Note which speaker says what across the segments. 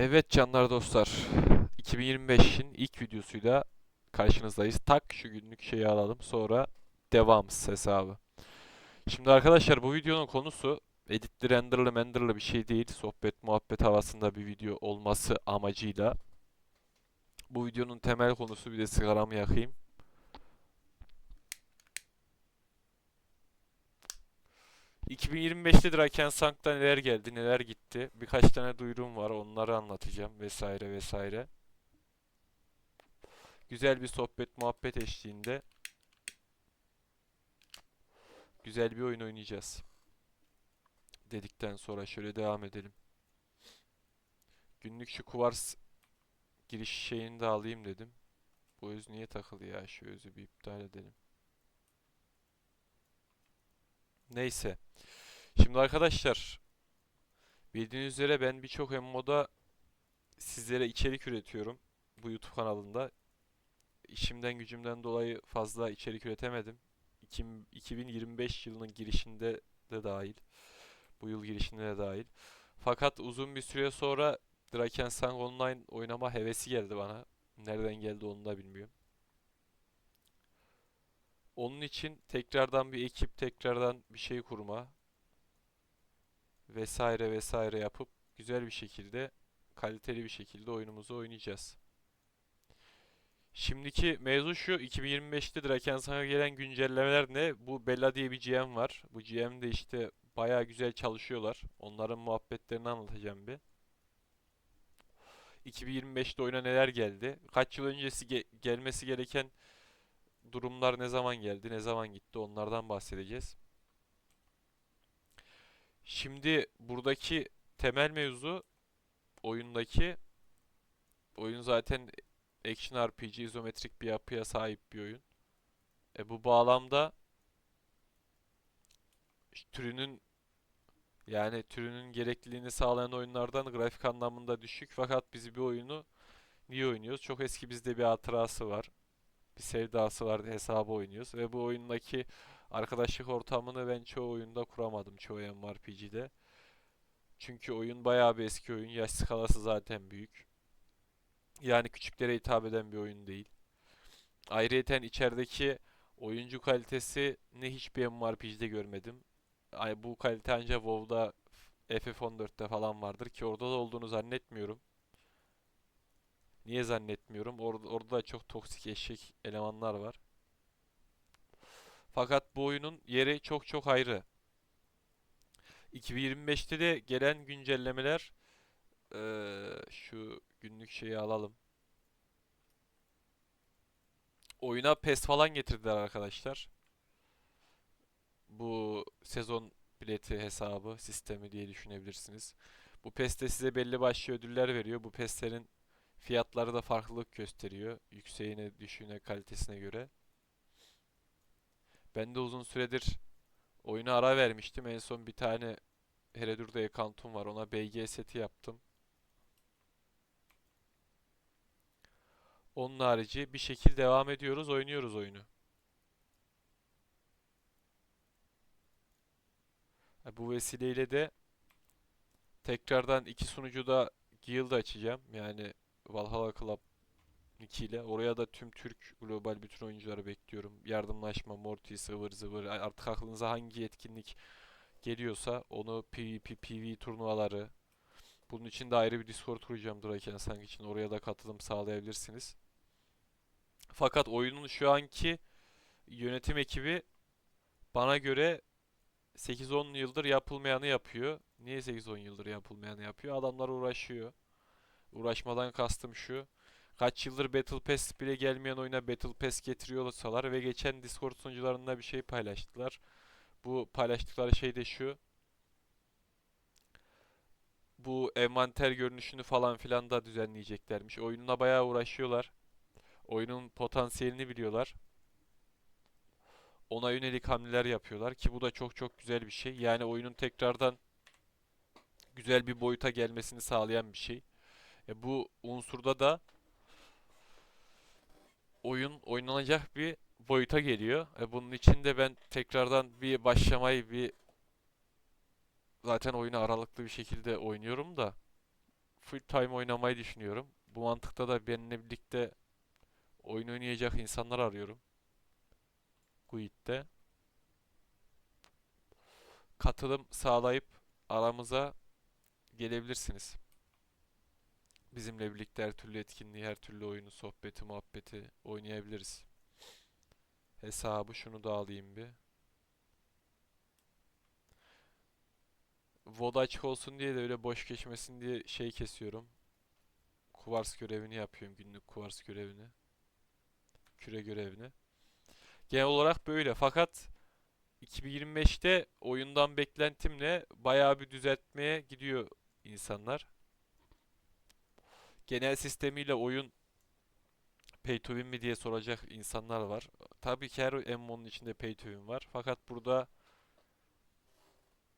Speaker 1: Evet canlar dostlar. 2025'in ilk videosuyla karşınızdayız. Tak şu günlük şeyi alalım. Sonra devamsız hesabı. Şimdi arkadaşlar bu videonun konusu editli renderlı menderlı bir şey değil. Sohbet muhabbet havasında bir video olması amacıyla. Bu videonun temel konusu bir de sigaramı yakayım. ...2025'te Drakensang'da neler geldi, neler gitti. Birkaç tane duyurum var, onları anlatacağım vesaire vesaire. Güzel bir sohbet muhabbet eşliğinde güzel bir oyun oynayacağız. Dedikten sonra şöyle devam edelim. Günlük şu kuvars giriş şeyini de alayım dedim. Bu öz niye takılı ya? Şu özü bir iptal edelim. Neyse. Şimdi arkadaşlar bildiğiniz üzere ben birçok MMO'da sizlere içerik üretiyorum. Bu YouTube kanalında. İşimden gücümden dolayı fazla içerik üretemedim. İkim- 2025 yılının girişinde de dahil. Bu yıl girişinde de dahil. Fakat uzun bir süre sonra Drakensang Online oynama hevesi geldi bana. Nereden geldi onu da bilmiyorum. Onun için tekrardan bir ekip, tekrardan bir şey kurma vesaire vesaire yapıp güzel bir şekilde, kaliteli bir şekilde oyunumuzu oynayacağız. Şimdiki mevzu şu, 2025'te Drakensang'a gelen güncellemeler ne? Bu Bella diye bir GM var. Bu GM de işte bayağı güzel çalışıyorlar. Onların muhabbetlerini anlatacağım bir. 2025'te oyuna neler geldi? Kaç yıl öncesi ge- gelmesi gereken durumlar ne zaman geldi, ne zaman gitti onlardan bahsedeceğiz. Şimdi buradaki temel mevzu oyundaki oyun zaten action RPG izometrik bir yapıya sahip bir oyun. E bu bağlamda türünün yani türünün gerekliliğini sağlayan oyunlardan grafik anlamında düşük fakat biz bir oyunu niye oynuyoruz? Çok eski bizde bir hatırası var. Bir sevdası var hesabı oynuyoruz ve bu oyundaki arkadaşlık ortamını ben çoğu oyunda kuramadım çoğu MMORPG'de. Çünkü oyun bayağı bir eski oyun. Yaş skalası zaten büyük. Yani küçüklere hitap eden bir oyun değil. Ayrıyeten içerideki oyuncu kalitesi ne hiçbir MMORPG'de görmedim. Ay bu kalite ancak WoW'da FF14'te falan vardır ki orada da olduğunu zannetmiyorum. Niye zannetmiyorum? Orada, orada da çok toksik eşek elemanlar var. Fakat bu oyunun yeri çok çok ayrı. 2025'te de gelen güncellemeler eee, şu günlük şeyi alalım. Oyuna PES falan getirdiler arkadaşlar. Bu sezon bileti hesabı sistemi diye düşünebilirsiniz. Bu PES'te size belli başlı ödüller veriyor. Bu PES'lerin fiyatları da farklılık gösteriyor. Yükseğine, düşüğüne, kalitesine göre. Ben de uzun süredir oyuna ara vermiştim. En son bir tane Heredur'da account'um var. Ona BG seti yaptım. Onun harici bir şekil devam ediyoruz, oynuyoruz oyunu. Ha, Bu vesileyle de tekrardan iki sunucuda guild açacağım. Yani Valhalla Club nick ile. Oraya da tüm Türk global bütün oyuncuları bekliyorum. Yardımlaşma, Mortis, ıvır zıvır. Artık aklınıza hangi etkinlik geliyorsa onu PvP, PvE turnuvaları. Bunun için de ayrı bir Discord kuracağım Drakensang için. Oraya da katılım sağlayabilirsiniz. Fakat oyunun şu anki yönetim ekibi bana göre 8-10 yıldır yapılmayanı yapıyor. Niye 8-10 yıldır yapılmayanı yapıyor? Adamlar uğraşıyor. Uğraşmadan kastım şu. Kaç yıldır Battle Pass bile gelmeyen oyuna Battle Pass getiriyorsalar ve geçen Discord sunucularında bir şey paylaştılar. Bu paylaştıkları şey de şu. Bu envanter görünüşünü falan filan da düzenleyeceklermiş. Oyununa bayağı uğraşıyorlar. Oyunun potansiyelini biliyorlar. Ona yönelik hamleler yapıyorlar ki bu da çok çok güzel bir şey. Yani oyunun tekrardan güzel bir boyuta gelmesini sağlayan bir şey. E bu unsurda da oyun oynanacak bir boyuta geliyor. E bunun için de ben tekrardan bir başlamayı bir zaten oyunu aralıklı bir şekilde oynuyorum da full time oynamayı düşünüyorum. Bu mantıkta da benimle birlikte oyun oynayacak insanlar arıyorum. Guild'de. Katılım sağlayıp aramıza gelebilirsiniz. Bizimle birlikte her türlü etkinliği, her türlü oyunu, sohbeti, muhabbeti oynayabiliriz. Hesabı şunu da alayım bir. VOD açık olsun diye de öyle boş geçmesin diye şey kesiyorum. Kuvars görevini yapıyorum. Günlük kuvars görevini. Küre görevini. Genel olarak böyle. Fakat 2025'te oyundan beklentimle bayağı bir düzeltmeye gidiyor insanlar. Genel sistemiyle oyun pay to win mi diye soracak insanlar var. Tabii ki her MMO'nun içinde pay to win var. Fakat burada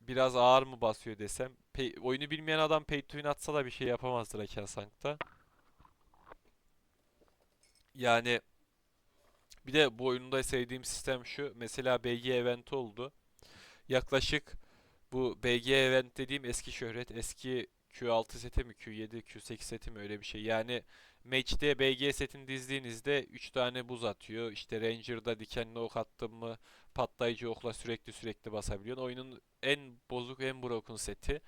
Speaker 1: biraz ağır mı basıyor desem. Pay- oyunu bilmeyen adam pay to win atsa da bir şey yapamazdır Hakensank'ta. Yani bir de bu oyunda sevdiğim sistem şu. Mesela BG event oldu. Yaklaşık bu BG event dediğim eski şöhret, eski Q6 seti mi, Q7, Q8 seti mi öyle bir şey. Yani match'te BG setini dizdiğinizde 3 tane buz atıyor. İşte Ranger'da dikenli ok attın mı patlayıcı okla sürekli sürekli basabiliyorsun. Oyunun en bozuk, en broken seti.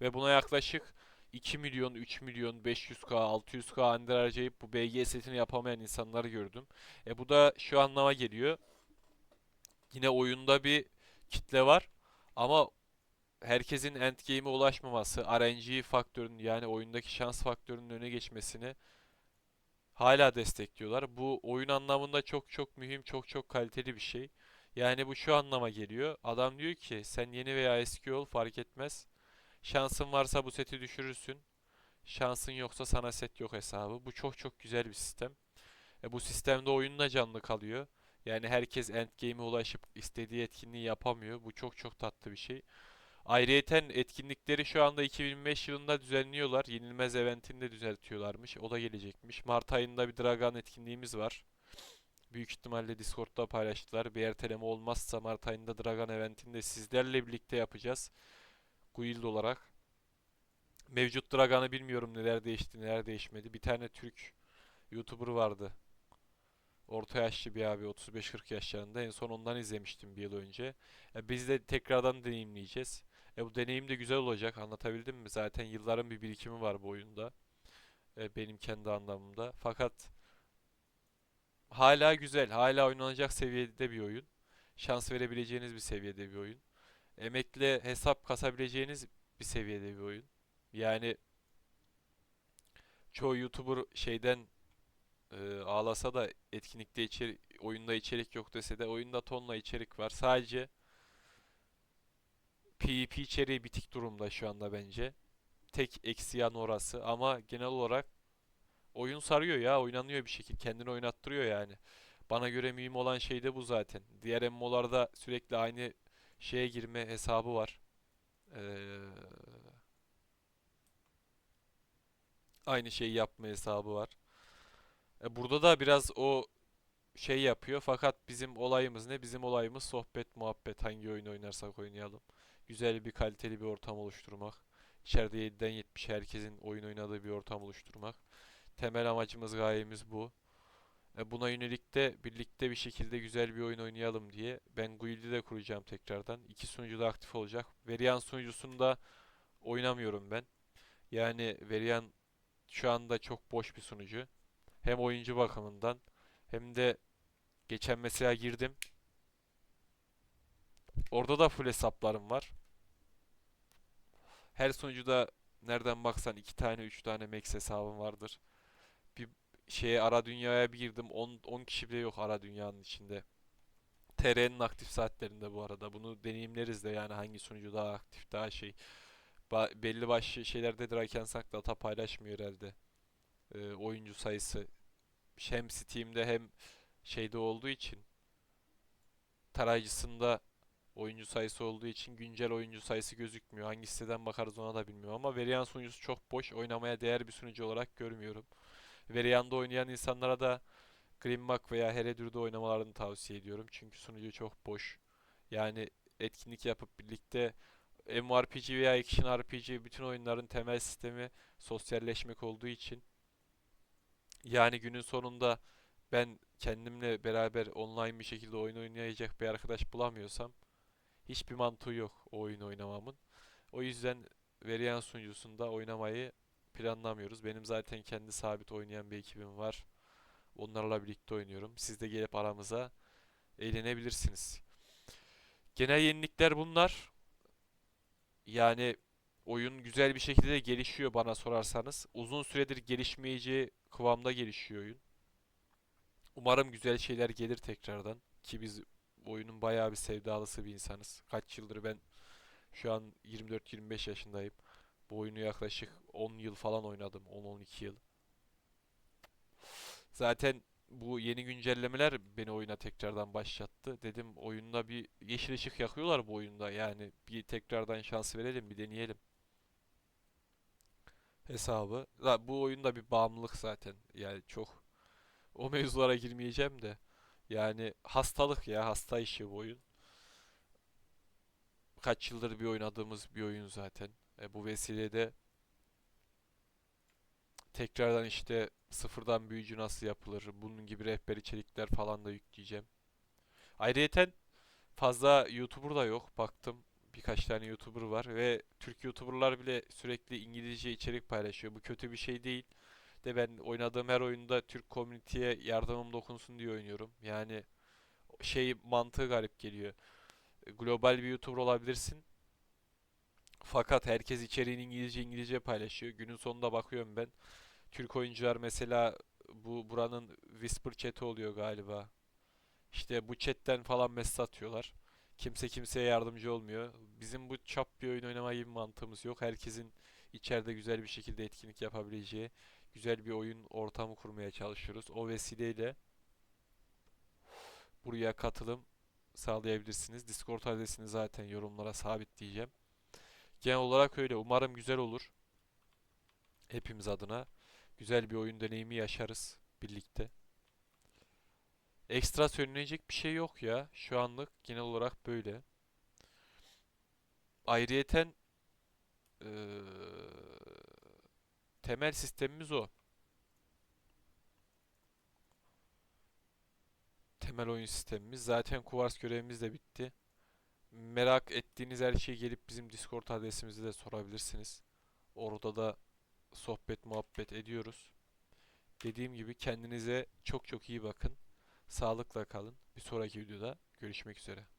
Speaker 1: Ve buna yaklaşık 2 milyon, 3 milyon, 500k, 600k andır harcayıp bu BG setini yapamayan insanları gördüm. E bu da şu anlama geliyor. Yine oyunda bir kitle var ama herkesin endgame'e ulaşmaması, RNG faktörünün yani oyundaki şans faktörünün öne geçmesini hala destekliyorlar. Bu oyun anlamında çok çok mühim, çok çok kaliteli bir şey. Yani bu şu anlama geliyor. Adam diyor ki sen yeni veya eski ol fark etmez. Şansın varsa bu seti düşürürsün. Şansın yoksa sana set yok hesabı. Bu çok çok güzel bir sistem. E, bu sistemde oyun da canlı kalıyor. Yani herkes endgame'e ulaşıp istediği etkinliği yapamıyor. Bu çok çok tatlı bir şey. Ayrıyeten etkinlikleri şu anda 2025 yılında düzenliyorlar. Yenilmez eventini de düzeltiyorlarmış. O da gelecekmiş. Mart ayında bir Dragan etkinliğimiz var. Büyük ihtimalle Discord'da paylaştılar. Bir erteleme olmazsa Mart ayında Dragan eventini sizlerle birlikte yapacağız. Guild olarak. Mevcut Dragan'ı bilmiyorum neler değişti neler değişmedi. Bir tane Türk YouTuber vardı. Orta yaşlı bir abi 35-40 yaşlarında. En son ondan izlemiştim bir yıl önce. E, biz de tekrardan deneyimleyeceğiz. E, bu deneyim de güzel olacak. Anlatabildim mi? Zaten yılların bir birikimi var bu oyunda. E, benim kendi anlamımda. Fakat hala güzel. Hala oynanacak seviyede bir oyun. Şans verebileceğiniz bir seviyede bir oyun. Emekle hesap kasabileceğiniz bir seviyede bir oyun. Yani çoğu YouTuber şeyden e, ağlasa da etkinlikte içerik, oyunda içerik yok dese de oyunda tonla içerik var. Sadece PvP içeriği bitik durumda şu anda bence. Tek eksi yan orası ama genel olarak oyun sarıyor ya, oynanıyor bir şekilde. Kendini oynattırıyor yani. Bana göre mühim olan şey de bu zaten. Diğer MMO'larda sürekli aynı şeye girme hesabı var. Ee, aynı şeyi yapma hesabı var. E, burada da biraz o şey yapıyor. Fakat bizim olayımız ne? Bizim olayımız sohbet, muhabbet. Hangi oyun oynarsak oynayalım. Güzel bir kaliteli bir ortam oluşturmak. İçeride 7'den 70'e herkesin oyun oynadığı bir ortam oluşturmak. Temel amacımız, gayemiz bu. E, buna yönelik de birlikte bir şekilde güzel bir oyun oynayalım diye ben Guild'i de kuracağım tekrardan. İki sunucu da aktif olacak. Verian sunucusunda oynamıyorum ben. Yani Verian şu anda çok boş bir sunucu. Hem oyuncu bakımından hem de geçen mesela girdim. Orada da full hesaplarım var. Her sunucuda nereden baksan iki tane üç tane max hesabım vardır. Bir şeye ara dünyaya bir girdim 10 10 kişi bile yok ara dünyanın içinde. TR'nin aktif saatlerinde bu arada. Bunu deneyimleriz de yani hangi sunucu daha aktif daha şey. Ba- belli başlı şeylerde Drakensank data paylaşmıyor herhalde. Ee, oyuncu sayısı hem Steam'de hem şeyde olduğu için tarayıcısında oyuncu sayısı olduğu için güncel oyuncu sayısı gözükmüyor. Hangi siteden bakarız ona da bilmiyorum ama Verian sunucusu çok boş. Oynamaya değer bir sunucu olarak görmüyorum. Verian'da oynayan insanlara da Greenmark veya Heredur'da oynamalarını tavsiye ediyorum. Çünkü sunucu çok boş. Yani etkinlik yapıp birlikte MMORPG veya Action RPG bütün oyunların temel sistemi sosyalleşmek olduğu için yani günün sonunda ben kendimle beraber online bir şekilde oyun oynayacak bir arkadaş bulamıyorsam hiçbir mantığı yok o oyunu oynamamın. O yüzden Varian sunucusunda oynamayı planlamıyoruz. Benim zaten kendi sabit oynayan bir ekibim var. Onlarla birlikte oynuyorum. Siz de gelip aramıza eğlenebilirsiniz. Genel yenilikler bunlar. Yani oyun güzel bir şekilde de gelişiyor bana sorarsanız. Uzun süredir gelişmeyeceği kıvamda gelişiyor oyun. Umarım güzel şeyler gelir tekrardan. Ki biz oyunun bayağı bir sevdalısı bir insanız. Kaç yıldır ben şu an 24-25 yaşındayım. Bu oyunu yaklaşık 10 yıl falan oynadım. 10-12 yıl. Zaten bu yeni güncellemeler beni oyuna tekrardan başlattı. Dedim oyunda bir yeşil ışık yakıyorlar bu oyunda. Yani bir tekrardan şans verelim, bir deneyelim. Hesabı. Bu oyunda bir bağımlılık zaten. Yani çok o mevzulara girmeyeceğim de. Yani hastalık ya, hasta işi bu oyun. Kaç yıldır bir oynadığımız bir oyun zaten. E, bu vesileyle tekrardan işte sıfırdan büyücü nasıl yapılır, bunun gibi rehber içerikler falan da yükleyeceğim. Ayrıyeten fazla YouTuber da yok. Baktım birkaç tane YouTuber var ve Türk YouTuber'lar bile sürekli İngilizce içerik paylaşıyor. Bu kötü bir şey değil. De ben oynadığım her oyunda Türk komüniteye yardımım dokunsun diye oynuyorum. Yani şey mantığı garip geliyor. Global bir YouTuber olabilirsin. Fakat herkes içeriğini İngilizce İngilizce paylaşıyor. Günün sonunda bakıyorum ben. Türk oyuncular mesela bu buranın Whisper chat'i oluyor galiba. İşte bu chatten falan mesaj atıyorlar. Kimse kimseye yardımcı olmuyor. Bizim bu çap bir oyun oynama gibi mantığımız yok. Herkesin içeride güzel bir şekilde etkinlik yapabileceği güzel bir oyun ortamı kurmaya çalışıyoruz. O vesileyle buraya katılım sağlayabilirsiniz. Discord adresini zaten yorumlara sabitleyeceğim. Genel olarak öyle. Umarım güzel olur. Hepimiz adına güzel bir oyun deneyimi yaşarız birlikte. Ekstra söylenecek bir şey yok ya. Şu anlık genel olarak böyle. Ayrıyeten eee, temel sistemimiz o. Temel oyun sistemimiz. Zaten Kuvars görevimiz de bitti. Merak ettiğiniz her şeyi gelip bizim Discord adresimizi de sorabilirsiniz. Orada da sohbet muhabbet ediyoruz. Dediğim gibi kendinize çok çok iyi bakın. Sağlıkla kalın. Bir sonraki videoda görüşmek üzere.